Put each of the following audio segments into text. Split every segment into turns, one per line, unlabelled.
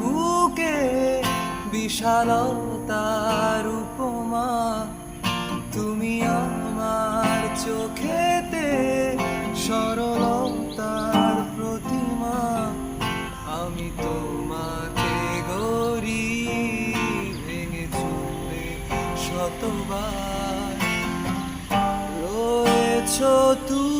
বুকে বিশালতার উপমা, তুমি আমার চোখেতে সরলতার প্রতিমা, আমি তোমাকে গড়ি ভেঙে চুলে শতবার। রয়েছ তুমি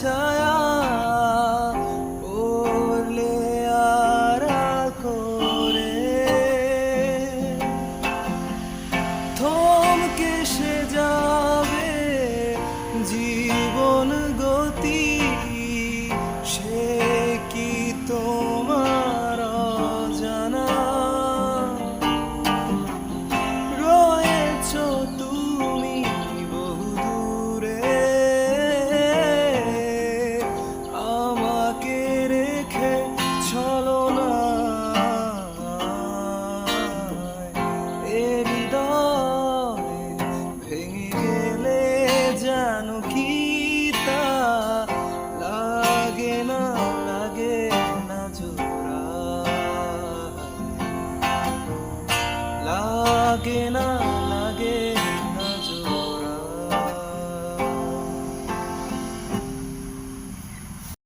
Time. লাগে না